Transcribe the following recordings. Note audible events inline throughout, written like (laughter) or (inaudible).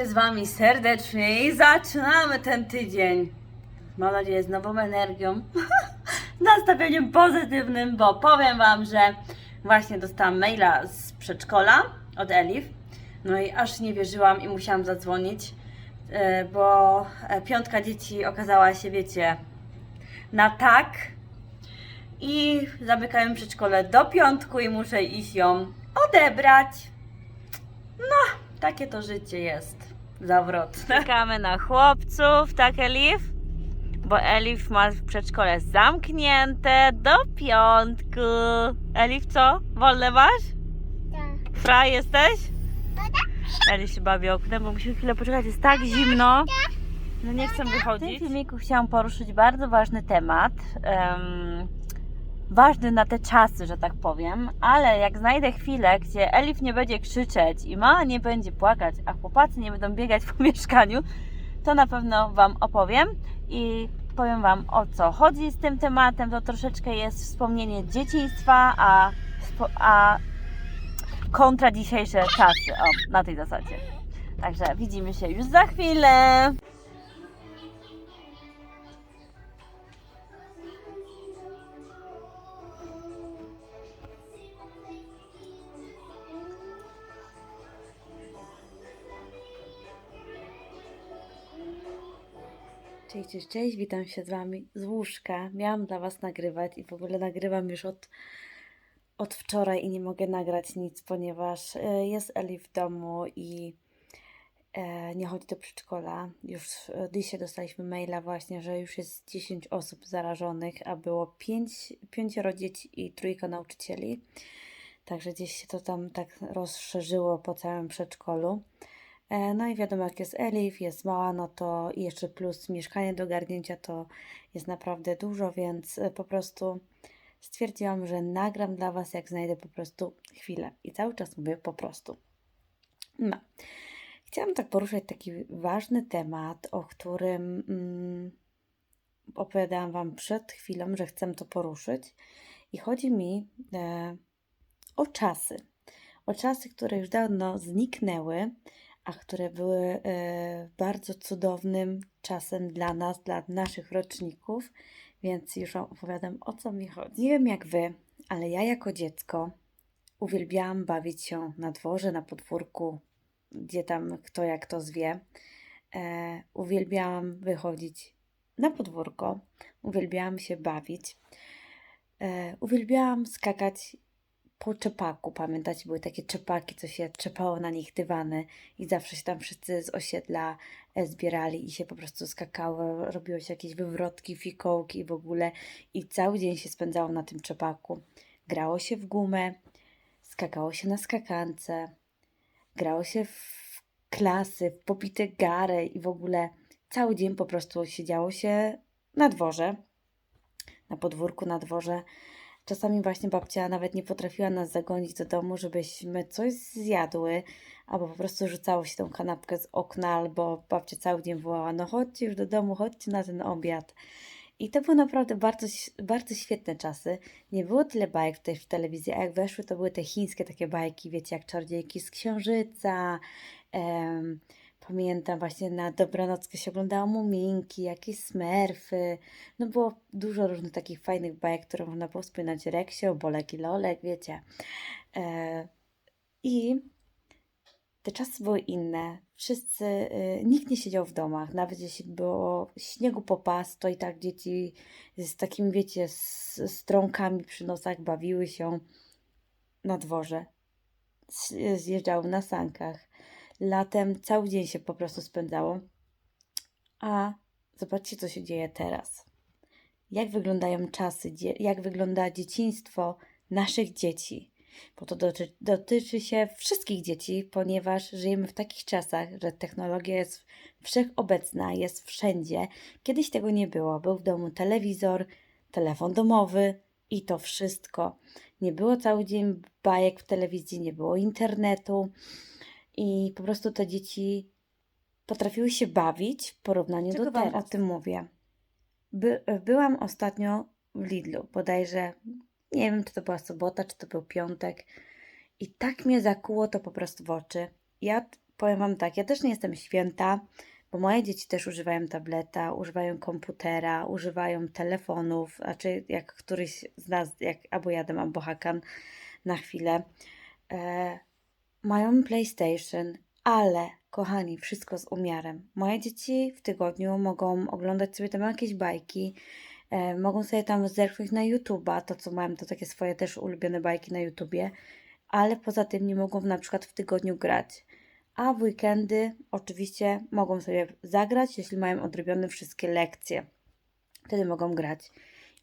się z Wami serdecznie i zaczynamy ten tydzień. Mam nadzieję z nową energią, (laughs) nastawieniem pozytywnym, bo powiem Wam, że właśnie dostałam maila z przedszkola od Elif. No i aż nie wierzyłam i musiałam zadzwonić, e, bo e, piątka dzieci okazała się, wiecie, na tak. I zamykają przedszkole do piątku i muszę iść ją odebrać. No, takie to życie jest. Zawrotne. (laughs) Czekamy na chłopców, tak Elif? Bo Elif ma w przedszkole zamknięte do piątku. Elif co? Wolne masz? Tak. Fra jesteś? Elif się bawi oknem, bo musimy chwilę poczekać, jest tak zimno. No nie chcę wychodzić. W tym filmiku chciałam poruszyć bardzo ważny temat. em, ważny na te czasy, że tak powiem, ale jak znajdę chwilę, gdzie Elif nie będzie krzyczeć i ma nie będzie płakać, a chłopacy nie będą biegać (laughs) po mieszkaniu, to na pewno Wam opowiem i powiem Wam o co chodzi z tym tematem. To troszeczkę jest wspomnienie dzieciństwa, a, a kontra dzisiejsze czasy. O, na tej zasadzie. Także widzimy się już za chwilę. Cześć, cześć, cześć, witam się z Wami z łóżka. Miałam dla Was nagrywać i w ogóle nagrywam już od, od wczoraj i nie mogę nagrać nic, ponieważ e, jest Eli w domu i e, nie chodzi do przedszkola. Już e, dzisiaj dostaliśmy maila właśnie, że już jest 10 osób zarażonych, a było 5, pięcioro dzieci i trójka nauczycieli. Także gdzieś się to tam tak rozszerzyło po całym przedszkolu. E, No i wiadomo, jak jest Elif, jest mała, no to i jeszcze plus mieszkanie do garnięcia to jest naprawdę dużo, więc e, po prostu stwierdziłam, że nagram dla Was, jak znajdę po prostu chwilę. I cały czas mówię po prostu. No. Chciałam tak poruszać taki ważny temat, o którym mm, opowiadałam Wam przed chwilą, że chcę to poruszyć. I chodzi mi e, o czasy. O czasy, które już dawno zniknęły, a które były e, bardzo cudownym czasem dla nas, dla naszych roczników, więc już Wam opowiadam o co mi chodzi. Nie wiem jak Wy, ale ja jako dziecko uwielbiałam bawić się na dworze, na podwórku, gdzie tam kto jak to zwie. E, uwielbiałam wychodzić na podwórko, uwielbiałam się bawić, e, uwielbiałam skakać po czepaku, pamiętacie, były takie czepaki, co się czepało na nich dywany i zawsze się tam wszyscy z osiedla e, zbierali i się po prostu skakało, robiło się jakieś wywrotki, fikołki i w ogóle i cały dzień się spędzało na tym czepaku. Grało się w gumę, skakało się na skakance, grało się w klasy, w popite gary i w ogóle cały dzień po prostu siedziało się na dworze, na podwórku, na dworze. Czasami właśnie babcia nawet nie potrafiła nas zagonić do domu, żebyśmy coś zjadły, albo po prostu rzucało się tą kanapkę z okna, albo babcia cały dzień wołała, no chodźcie już do domu, chodźcie na ten obiad. I to były naprawdę bardzo, bardzo świetne czasy. Nie było tyle bajek tutaj w telewizji, a jak weszły, to były te chińskie takie bajki, wiecie, jak Czarodziejki z Księżyca. Pamiętam właśnie na Dobranockę się oglądało Muminki, jakieś Smurfy. No było dużo różnych takich fajnych bajek, które można było wspominać. Reksio, Bolek i Lolek, wiecie. E, I te czasy były inne. Wszyscy, y, nikt nie siedział w domach, nawet jeśli było śniegu po pas, to i tak dzieci z takimi, wiecie, z strąkami przy nosach bawiły się na dworze. Zjeżdżały na sankach. Latem cały dzień się po prostu spędzało. A zobaczcie, co się dzieje teraz. Jak wyglądają czasy, jak wygląda dzieciństwo naszych dzieci bo to dotyczy, dotyczy się wszystkich dzieci, ponieważ żyjemy w takich czasach, że technologia jest wszechobecna, jest wszędzie. Kiedyś tego nie było. Był w domu telewizor, telefon domowy i to wszystko. Nie było cały dzień bajek w telewizji, nie było internetu i po prostu te dzieci potrafiły się bawić w porównaniu Czego do teraz. o O tym mówię. By, byłam ostatnio w Lidlu, bodajże, nie wiem, czy to była sobota, czy to był piątek. I tak mnie zakuło to po prostu w oczy. Ja powiem Wam tak, ja też nie jestem święta, bo moje dzieci też używają tableta, używają komputera, używają telefonów, znaczy jak któryś z nas, jak albo jadem, albo hakan na chwilę, e, mają PlayStation, ale kochani, wszystko z umiarem. Moje dzieci w tygodniu mogą oglądać sobie tam jakieś bajki, e, mogą sobie tam zerknąć na YouTube'a, to co mają, to takie swoje też ulubione bajki na YouTubie, ale poza tym nie mogą na przykład w tygodniu grać. A w weekendy oczywiście mogą sobie zagrać, jeśli mają odrobione wszystkie lekcje. Wtedy mogą grać.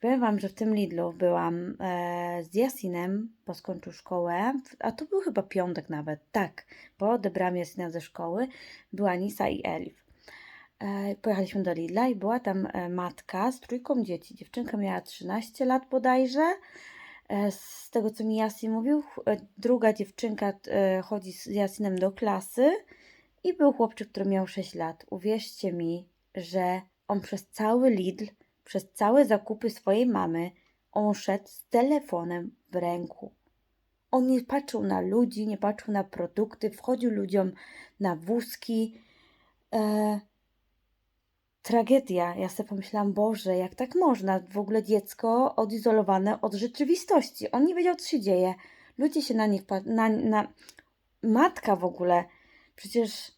Powiem Wam, że w tym Lidlu byłam e, z Jasinem, bo skończył szkołę, a to był chyba piątek nawet, tak, bo odebrałam Jasina ze szkoły, była Nisa i Elif. E, pojechaliśmy do Lidla i była tam e, matka z trójką dzieci. Dziewczynka miała 13 lat bodajże, e, z tego co mi Jasin mówił. e, Druga dziewczynka e, chodzi z Jasinem do klasy i był chłopczyk, który miał 6 lat. Uwierzcie mi, że on przez cały Lidl, przez całe zakupy swojej mamy, on szedł z telefonem w ręku. On nie patrzył na ludzi, nie patrzył na produkty, wchodził ludziom na wózki. E, tragedia. Ja sobie pomyślałam, Boże, jak tak można? W ogóle dziecko odizolowane od rzeczywistości. On nie wiedział, co się dzieje. Ludzie się na nich pat- na, na Matka w ogóle. Przecież,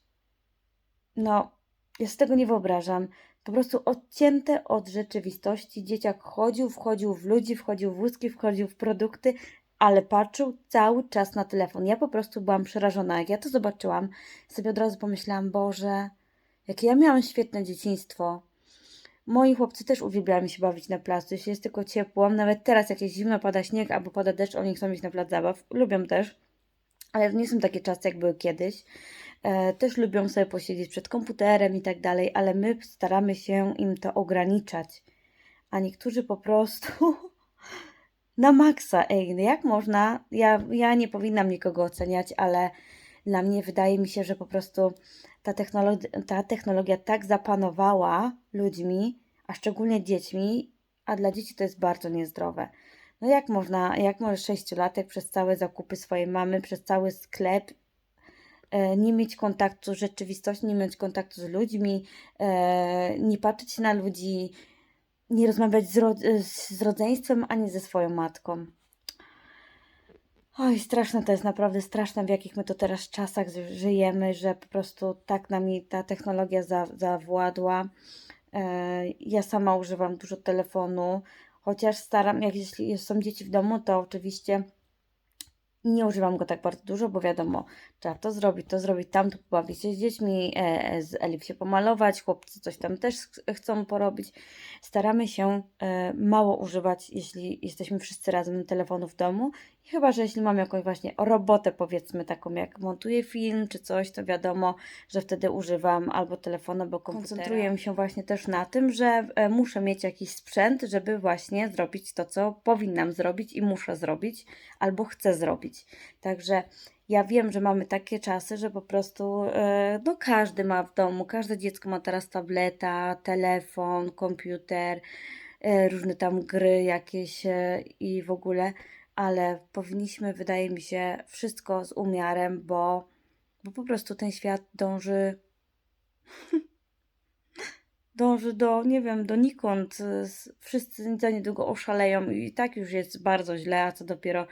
no, ja z tego nie wyobrażam. Po prostu odcięte od rzeczywistości. Dzieciak chodził, wchodził w ludzi, wchodził w wózki, wchodził w produkty, ale patrzył cały czas na telefon. Ja po prostu byłam przerażona. Jak ja to zobaczyłam, sobie od razu pomyślałam, Boże, jakie ja miałam świetne dzieciństwo. Moi chłopcy też uwielbiają się bawić na placu, jeśli jest tylko ciepło. Nawet teraz, jak jest zimno, pada śnieg albo pada deszcz, oni chcą iść na plac zabaw. Lubią też, ale nie są takie czasy, jak były kiedyś. E, też lubią sobie posiedzieć przed komputerem i tak dalej, ale my staramy się im to ograniczać. A niektórzy po prostu (laughs) na maksa. Ej, no jak można? Ja, ja nie powinnam nikogo oceniać, ale dla mnie wydaje mi się, że po prostu ta, technolo- ta technologia tak zapanowała ludźmi, a szczególnie dziećmi, a dla dzieci to jest bardzo niezdrowe. No jak można, jak może sześciolatek przez całe zakupy swojej mamy, przez cały sklep nie mieć kontaktu z rzeczywistością, nie mieć kontaktu z ludźmi, e, nie patrzeć na ludzi, nie rozmawiać z, ro- z rodzeństwem ani ze swoją matką. Oj, straszne to jest naprawdę straszne, w jakich my to teraz czasach żyjemy, że po prostu tak nami ta technologia za, zawładła. E, ja sama używam dużo telefonu, chociaż staram, jak jeśli są dzieci w domu, to oczywiście nie używam go tak bardzo dużo, bo wiadomo, trzeba to zrobić, to zrobić, tamto pobawić się z dziećmi, e, z Elif się pomalować, chłopcy coś tam też ch- chcą porobić. Staramy się e, mało używać, jeśli jesteśmy wszyscy razem telefonu w domu. I chyba, że jeśli mam jakąś właśnie robotę, powiedzmy taką jak montuję film czy coś, to wiadomo, że wtedy używam albo telefonu, komputera. Koncentruję się właśnie też na tym, że e, muszę mieć jakiś sprzęt, żeby właśnie zrobić to, co powinnam zrobić i muszę zrobić, albo chcę zrobić. Także ja wiem, że mamy takie czasy, że po prostu e, no każdy ma w domu, każde dziecko ma teraz tableta, telefon, komputer, e, różne tam gry jakieś e, i w ogóle, ale powinniśmy, wydaje mi się, wszystko z umiarem, bo, bo po prostu ten świat dąży (laughs) dąży do, nie wiem, donikąd. Wszyscy za niedługo oszaleją i tak już jest bardzo źle, a co dopiero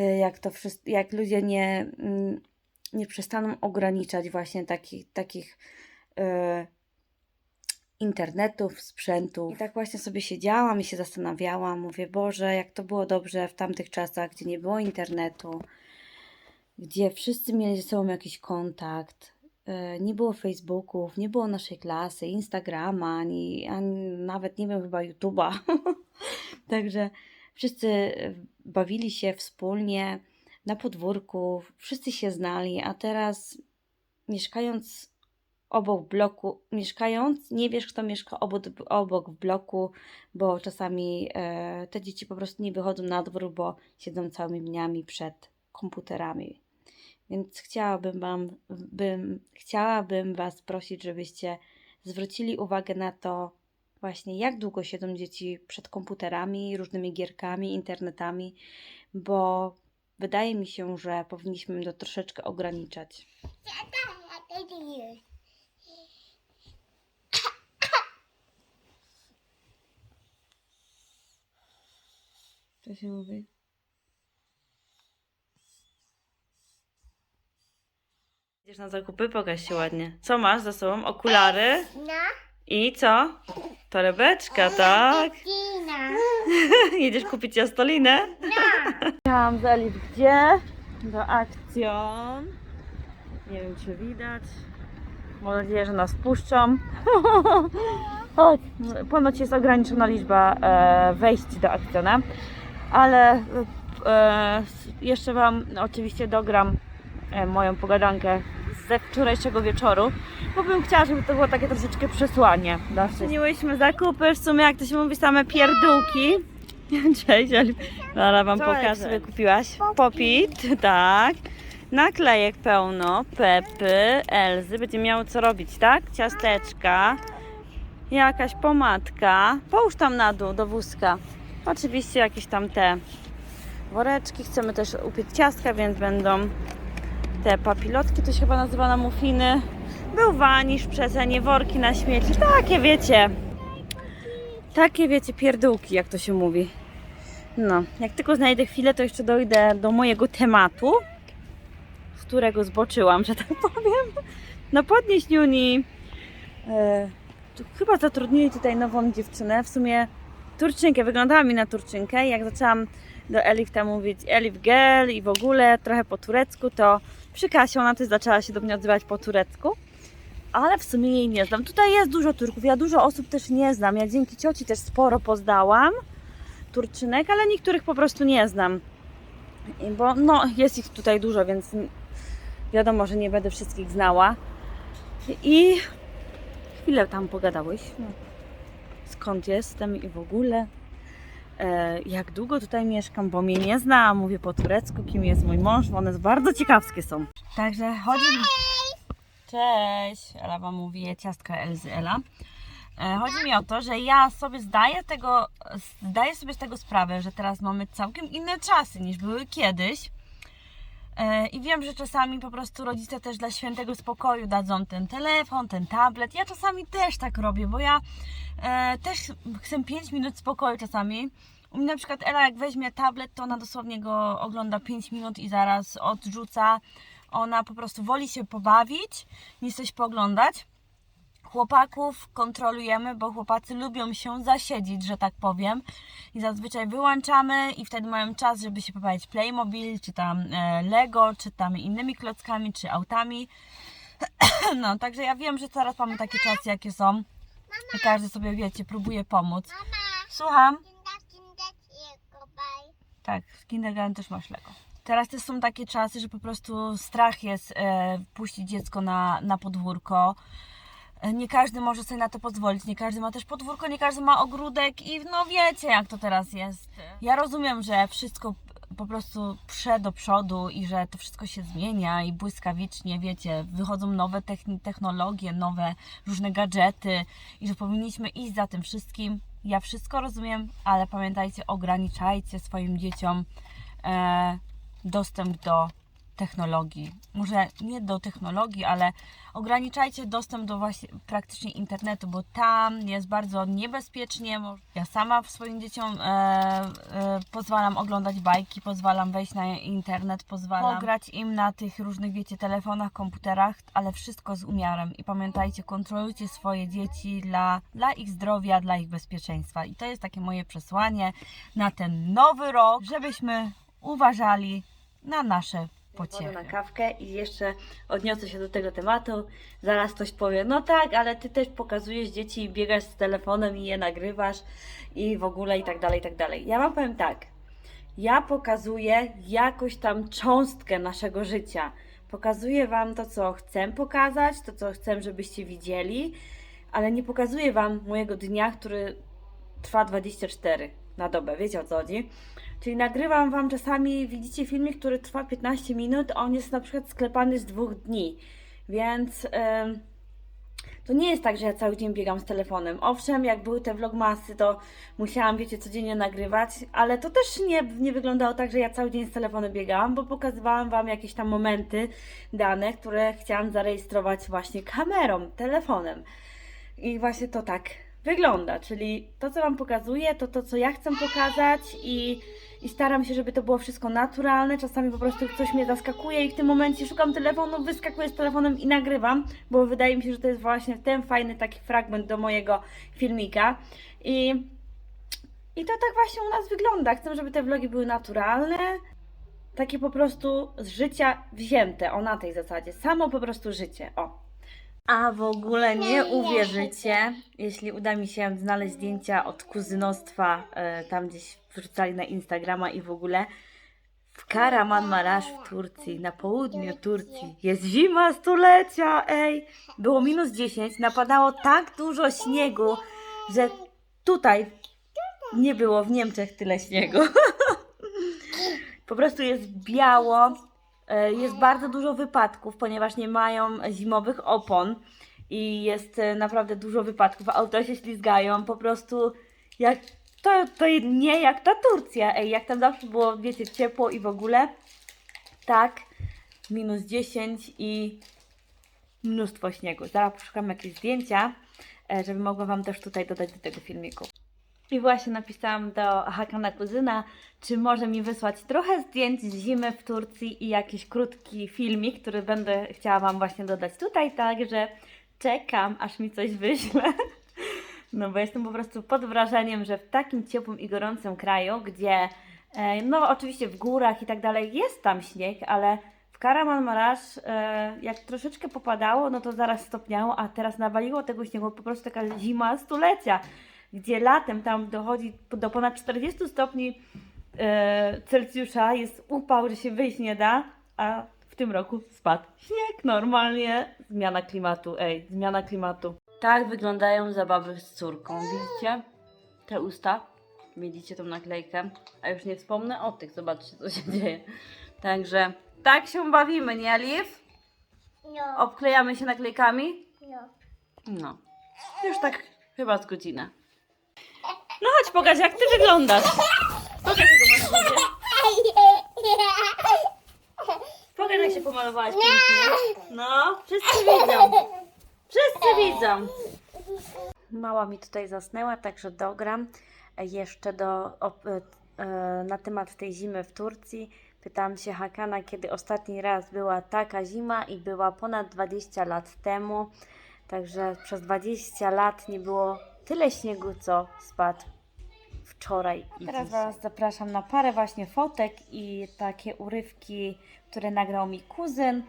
jak to wszystko, jak ludzie nie, mm, nie przestaną ograniczać właśnie takich, takich y, internetów, sprzętów. I tak właśnie sobie siedziałam i się zastanawiałam, mówię, Boże, jak to było dobrze w tamtych czasach, gdzie nie było internetu, gdzie wszyscy mieli ze sobą jakiś kontakt, e, nie było Facebooków, nie było naszej klasy, Instagrama, ani, ani nawet nie wiem, chyba YouTube'a. (laughs) Także wszyscy e, bawili się wspólnie na podwórku, wszyscy się znali, a teraz mieszkając obok bloku, mieszkając, nie wiesz, kto mieszka obok, obok w bloku, bo czasami e, te dzieci po prostu nie wychodzą na dwór, bo siedzą całymi dniami przed komputerami. Więc chciałabym, wam, bym, chciałabym Was prosić, żebyście zwrócili uwagę na to, właśnie jak długo siedzą dzieci przed komputerami, różnymi gierkami, internetami, bo wydaje mi się, że powinniśmy to troszeczkę ograniczać. Co się mówi? Idziesz na zakupy? Pokaż się ładnie. Co masz za sobą? Okulary? No. I co? Torebeczka, tak? (laughs) Jedziesz kupić ciastolinę? Jechałam z Elif gdzie? Do Akcjon. Nie wiem, czy widać. Mam nadzieję, że nas puszczą. (laughs) Chodź. Ponoć jest ograniczona liczba e, wejść do Akcjona. Ale e, jeszcze Wam oczywiście dogram e, moją pogadankę ze wczorajszego wieczoru, bo bym chciała, żeby to było takie troszeczkę przesłanie. Czyniłyśmy zakupy, w sumie jak to się mówi, same pierdółki. (laughs) Cześć, Elif. Zaraz Wam pokażę. Sobie kupiłaś? Popit, tak. Naklejek pełno, Pepy, Elzy. Będzie miało co robić, tak? Ciasteczka. Jakaś pomadka. Połóż tam na dół, do wózka. Oczywiście jakieś tam te woreczki. Chcemy też upiec ciastka, więc będą te papilotki, to się chyba nazywa na mufiny. Był wanisz przecenie, worki na śmieci. Takie wiecie. Takie wiecie, pierdółki, jak to się mówi. No, jak tylko znajdę chwilę, to jeszcze dojdę do mojego tematu, z którego zboczyłam, że tak (laughs) powiem. No podnieś Juni. E, tu chyba zatrudnili tutaj nową dziewczynę, w sumie Turczynkę, wyglądała mi na Turczynkę. Jak zaczęłam do Elif tam mówić Elif Gel i w ogóle trochę po turecku, to przy Kasie ona też zaczęła się do mnie odzywać po turecku. Ale w sumie jej nie znam. Tutaj jest dużo Turków, ja dużo osób też nie znam. Ja dzięki cioci też sporo poznałam Turczynek, ale niektórych po prostu nie znam. Bo no, jest ich tutaj dużo, więc wiadomo, że nie będę wszystkich znała. I chwilę tam pogadałyśmy. Skąd jestem i w ogóle. E, jak długo tutaj mieszkam, bo mnie nie zna, mówię po turecku, kim jest mój mąż, bo one bardzo ciekawskie są. Także chodzi. Cześć! Ela wam mówi, ciastka Elzy Ela. E, Chodzi mi o to, że ja sobie zdaję, tego, zdaję sobie z tego sprawę, że teraz mamy całkiem inne czasy niż były kiedyś. E, I wiem, że czasami po prostu rodzice też dla świętego spokoju dadzą ten telefon, ten tablet. Ja czasami też tak robię, bo ja e, też chcę 5 minut spokoju czasami. U mnie na przykład Ela jak weźmie tablet, to ona dosłownie go ogląda 5 minut i zaraz odrzuca. Ona po prostu woli się pobawić niż coś pooglądać. Chłopaków kontrolujemy, bo chłopacy lubią się zasiedzieć, że tak powiem. I zazwyczaj wyłączamy i wtedy mają czas, żeby się pobawić Playmobil, czy tam e, Lego, czy tam innymi klockami, czy autami. (clears throat) No, także ja wiem, że teraz mamy takie czasy, jakie są. I każdy sobie, wiecie, próbuje pomóc. Słucham? Tak, w kindergarten też masz Lego. Teraz też są takie czasy, że po prostu strach jest e, puścić dziecko na, na podwórko. Nie każdy może sobie na to pozwolić, nie każdy ma też podwórko, nie każdy ma ogródek i no wiecie jak to teraz jest. Ja rozumiem, że wszystko po prostu prze do przodu i że to wszystko się zmienia i błyskawicznie, wiecie, wychodzą nowe technologie, nowe różne gadżety i że powinniśmy iść za tym wszystkim. Ja wszystko rozumiem, ale pamiętajcie, ograniczajcie swoim dzieciom e, dostęp do technologii. Może nie do technologii, ale ograniczajcie dostęp do właśnie praktycznie internetu, bo tam jest bardzo niebezpiecznie. Ja sama swoim dzieciom e, e, pozwalam oglądać bajki, pozwalam wejść na internet, pozwalam pograć im na tych różnych, wiecie, telefonach, komputerach, ale wszystko z umiarem. I pamiętajcie, kontrolujcie swoje dzieci dla, dla ich zdrowia, dla ich bezpieczeństwa. I to jest takie moje przesłanie na ten nowy rok, żebyśmy uważali na nasze pociechy. na kawkę i jeszcze odniosę się do tego tematu. Zaraz ktoś powie, no tak, ale ty też pokazujesz dzieci i biegasz z telefonem i je nagrywasz i w ogóle i tak dalej, i tak dalej. Ja wam powiem tak, ja pokazuję jakoś tam cząstkę naszego życia. Pokazuję wam to, co chcę pokazać, to, co chcę, żebyście widzieli, ale nie pokazuję wam mojego dnia, który trwa 24 na dobę, wiecie o co chodzi? Czyli nagrywam Wam czasami, widzicie filmik, który trwa 15 minut, a on jest na przykład sklepany z dwóch dni, więc em, to nie jest tak, że ja cały dzień biegam z telefonem. Owszem, jak były te vlogmasy, to musiałam, wiecie, codziennie nagrywać, ale to też nie, nie wyglądało tak, że ja cały dzień z telefonem biegałam, bo pokazywałam Wam jakieś tam momenty, dane, które chciałam zarejestrować właśnie kamerą, telefonem. I właśnie to tak wygląda, czyli to, co Wam pokazuję, to to, co ja chcę pokazać i, i staram się, żeby to było wszystko naturalne. Czasami po prostu coś mnie zaskakuje i w tym momencie szukam telefonu, wyskakuję z telefonem i nagrywam, bo wydaje mi się, że to jest właśnie ten fajny taki fragment do mojego filmika. I, i to tak właśnie u nas wygląda. Chcę, żeby te vlogi były naturalne, takie po prostu z życia wzięte, o na tej zasadzie. Samo po prostu życie, o. A w ogóle nie uwierzycie, jeśli uda mi się znaleźć zdjęcia od kuzynostwa, e, tam gdzieś wrzucali na Instagrama i w ogóle. W Karamanmaraş w Turcji, na południu Turcji, jest zima stulecia, ej! Było minus 10, napadało tak dużo śniegu, że tutaj nie było w Niemczech tyle śniegu. (laughs) Po prostu jest biało, jest bardzo dużo wypadków, ponieważ nie mają zimowych opon i jest e, naprawdę dużo wypadków. Auta się ślizgają, po prostu jak to, to nie jak ta Turcja, ej, jak tam zawsze było, wiecie, ciepło i w ogóle. Tak, minus 10 i mnóstwo śniegu. Zaraz poszukam jakieś zdjęcia, e, żeby mogła Wam też tutaj dodać do tego filmiku. I właśnie napisałam do Hakana kuzyna, czy może mi wysłać trochę zdjęć z zimy w Turcji i jakiś krótki filmik, który będę chciała Wam właśnie dodać tutaj, także czekam, aż mi coś wyśle. (laughs) No bo jestem po prostu pod wrażeniem, że w takim ciepłym i gorącym kraju, gdzie e, no oczywiście w górach i tak dalej jest tam śnieg, ale w Karamanmaraş e, jak troszeczkę popadało, no to zaraz stopniało, a teraz nawaliło tego śniegu po prostu taka zima stulecia, gdzie latem tam dochodzi do ponad 40 stopni e, Celsjusza, jest upał, że się wyjść nie da, a w tym roku spadł śnieg normalnie. Zmiana klimatu, ej, zmiana klimatu. Tak wyglądają zabawy z córką, widzicie? Te usta, widzicie tą naklejkę, a już nie wspomnę o tych, zobaczcie co się dzieje. Także tak się bawimy, nie Liv? No. Obklejamy się naklejkami? No. No, już tak chyba z godzinę. No chodź, pokaż jak ty wyglądasz. Pokaż jak masz. Pokaż jak się pomalowałaś pięknie. No, wszyscy widzą. Wszyscy widzą. Mała mi tutaj zasnęła, także dogram jeszcze do, e, e, na temat tej zimy w Turcji. Pytałam się Hakana, kiedy ostatni raz była taka zima i była ponad 20 lat temu. Także przez 20 lat nie było tyle śniegu, co spadł wczoraj i Teraz dzisiaj. Was zapraszam na parę właśnie fotek i takie urywki, które nagrał mi kuzyn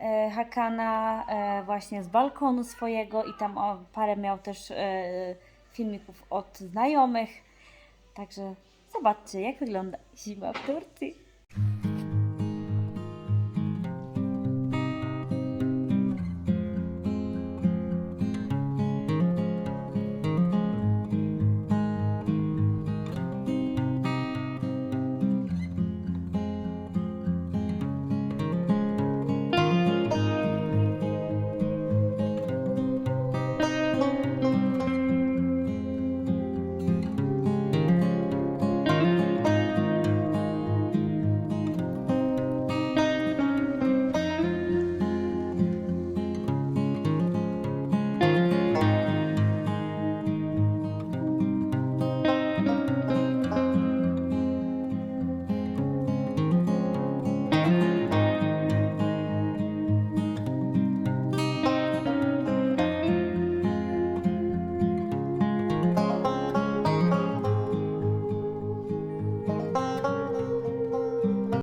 e, Hakana e, właśnie z balkonu swojego i tam o, parę miał też e, filmików od znajomych. Także zobaczcie, jak wygląda zima w Turcji.